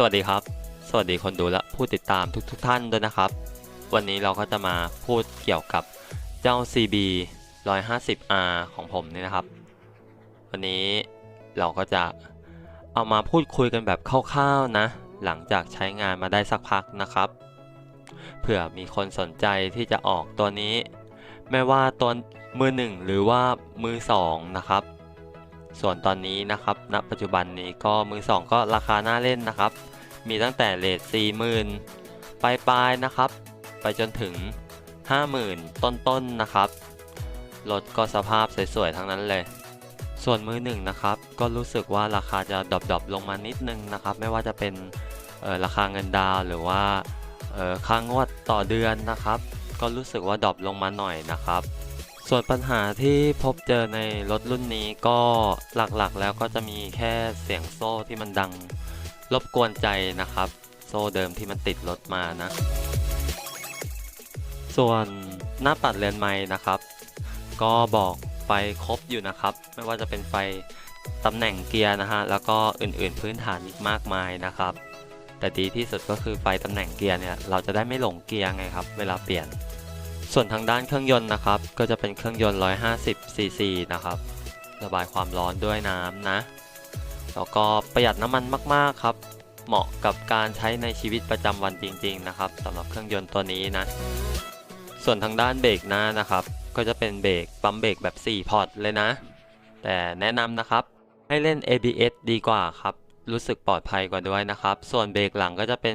สวัสดีครับ สวัสดีคนดูและผู้ติดตามทุกๆทท่านด้วยนะครับ วันนี้เราก็จะมาพูดเกี่ยวกับเจ้า CB 150R ของผมนี่นะครับ วันนี้เราก็จะเอามาพูดคุยกันแบบคร่าวๆนะ หลังจากใช้งานมาได้สักพักนะครับ เผื่อมีคนสนใจที่จะออกตัวนี้ ไม่ว่าตัวมือหนึ่งหรือว่ามือสองนะครับ ส่วนตอนนี้นะครับณปัจจุบันนี้ก็มือสองก็ราคาน่าเล่นนะครับ มีตั้งแต่เลท40,000ปลายปลายๆนะครับ ไปจนถึง 50,000 ต้นๆนนะครับรถก็สภาพสวยๆทั้งนั้นเลย ส่วนมือหนึ่งนะครับ ก็รู้สึกว่าราคาจะดรอปๆลงมานิดนึงนะครับ ไม่ว่าจะเป็นออราคาเงินดาวหรือว่าออค่างวดต่อเดือนนะครับ ก็รู้สึกว่าดรอปลงมาหน่อยนะครับ ส่วนปัญหาที่พบเจอในรถรุ่นนี้ก็หลักๆแล้วก็จะมีแค่เสียงโซ่ที่มันดังรบกวนใจนะครับ โซ่เดิมที่มันติดรถมานะ ส่วนหน้าปัดเลนไม้นะครับ ก็บอกไฟครบอยู่นะครับ ไม่ว่าจะเป็นไฟตำแหน่งเกียร์นะฮะแล้วก็อื่นๆพื้นฐานอีกมากมายนะครับ แต่ดีที่สุดก็คือไฟตำแหน่งเกียร์เนี่ยเราจะได้ไม่หลงเกียร์ไงครับ เวลาเปลี่ยน ส่วนทางด้านเครื่องยนต์นะครับ ก็จะเป็นเครื่องยนต์ 150ซีซีนะครับ ระบายความร้อนด้วยน้ำนะ แล้วก็ประหยัดน้ำมันมาก ๆ ครับ เหมาะกับการใช้ในชีวิตประจำวันจริง ๆ นะครับสำหรับเครื่องยนต์ตัวนี้นะ ส่วนทางด้านเบรกหน้านะครับ ก็จะเป็นเบรกปั๊มเบรกแบบ 4 พอร์ตเลยนะ แต่แนะนำนะครับ ให้เล่น ABS ดีกว่าครับ รู้สึกปลอดภัยกว่าด้วยนะครับ ส่วนเบรกหลังก็จะเป็น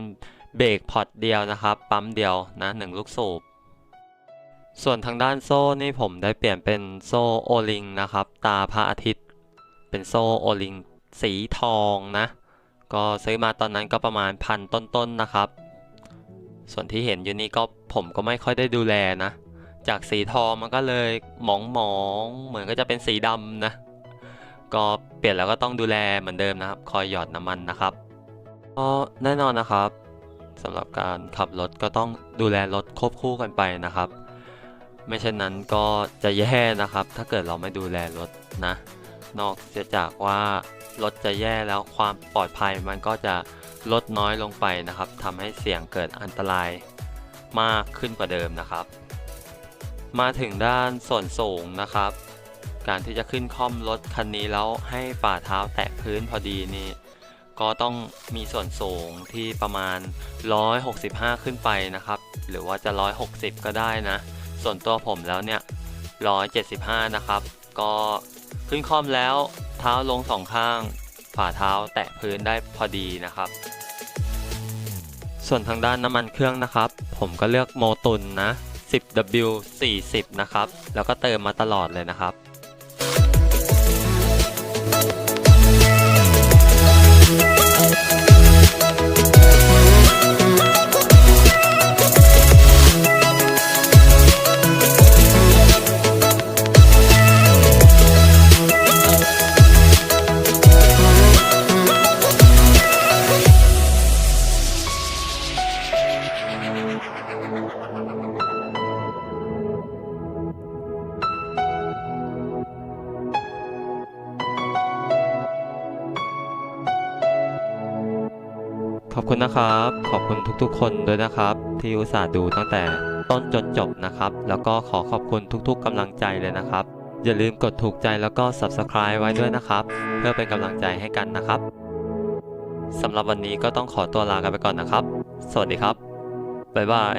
เบรกพอร์ตเดียวนะครับ ปั๊มเดียวนะหนึ่งลูกสูบ ส่วนทางด้านโซ่นี่ผมได้เปลี่ยนเป็นโซ่โอลิงนะครับ ตาพระอาทิตย์ เป็นโซ่โอลิงสีทองนะ ก็ซื้อมาตอนนั้นก็ประมาณพันต้นๆนนะครับ ส่วนที่เห็นอยู่นี่ก็ผมก็ไม่ค่อยได้ดูแลนะ จากสีทองมันก็เลยหมองๆเหมือนก็จะเป็นสีดำนะ ก็เปลี่ยนแล้วก็ต้องดูแลเหมือนเดิมนะครับ คอยหยอดน้ำมันนะครับก็แน่นอนนะครับสำหรับการขับรถก็ต้องดูแลรถควบคู่กันไปนะครับ ไม่เช่นนั้นก็จะแย่นะครับ ถ้าเกิดเราไม่ดูแลรถนะ นอกจากว่ารถจะแย่แล้วความปลอดภัยมันก็จะลดน้อยลงไปนะครับทำให้เสี่ยงเกิดอันตรายมากขึ้นกว่าเดิมนะครับ มาถึงด้านส่วนสูงนะครับ การที่จะขึ้นค่อมรถคันนี้แล้วให้ฝ่าเท้าแตะพื้นพอดีนี่ก็ต้องมีส่วนสูงที่ประมาณ 165 ขึ้นไปนะครับ หรือว่าจะ 160 ก็ได้นะ ส่วนตัวผมแล้วเนี่ย 175 นะครับ ก็ขึ้นคล่อมแล้วเท้าลงสองข้าง ฝ่าเท้าแตะพื้นได้พอดีนะครับ ส่วนทางด้านน้ำมันเครื่องนะครับ ผมก็เลือกโมตุนนะ 10W 40 นะครับ แล้วก็เติมมาตลอดเลยนะครับ ขอบคุณนะครับ ขอบคุณทุกๆ คนด้วยนะครับ ที่อุตส่าห์ดูตั้งแต่ต้นจนจบนะครับ แล้วก็ขอขอบคุณทุกๆกำลังใจเลยนะครับ อย่าลืมกดถูกใจแล้วก็ subscribe ไว้ด้วยนะครับ เพื่อเป็นกำลังใจให้กันนะครับสำหรับวันนี้ก็ต้องขอตัวลากันไปก่อนนะครับ สวัสดีครับ บ๊ายบาย